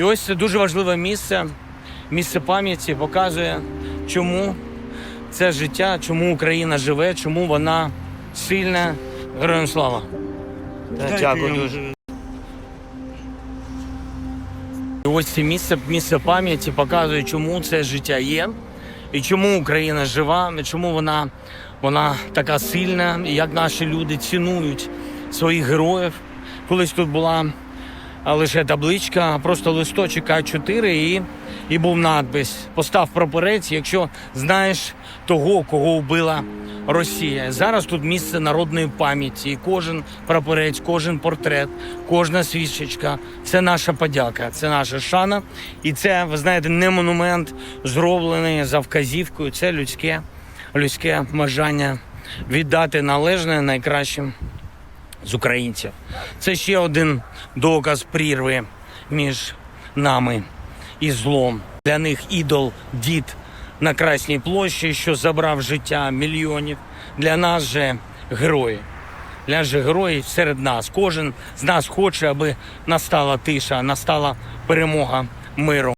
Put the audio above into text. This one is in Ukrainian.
І ось це дуже важливе місце, місце пам'яті показує, чому це життя, чому Україна живе, чому вона сильна. Героям слава. Дякую дуже. І ось це місце, місце пам'яті показує, чому це життя є, і чому Україна жива, і чому вона, вона така сильна, і як наші люди цінують своїх героїв. Колись тут була лише табличка, просто листочок А4 і, і був надпис Постав прапорець, якщо знаєш того, кого вбила Росія. Зараз тут місце народної пам'яті. І кожен прапорець, кожен портрет, кожна свічечка це наша подяка, це наша шана. І це, ви знаєте, не монумент, зроблений за вказівкою. Це людське, людське бажання віддати належне найкращим з українців. Це ще один доказ прірви між нами і злом. Для них ідол дід на Красній площі, що забрав життя мільйонів. Для нас же герої. Для же герої серед нас. Кожен з нас хоче, аби настала тиша, настала перемога миру.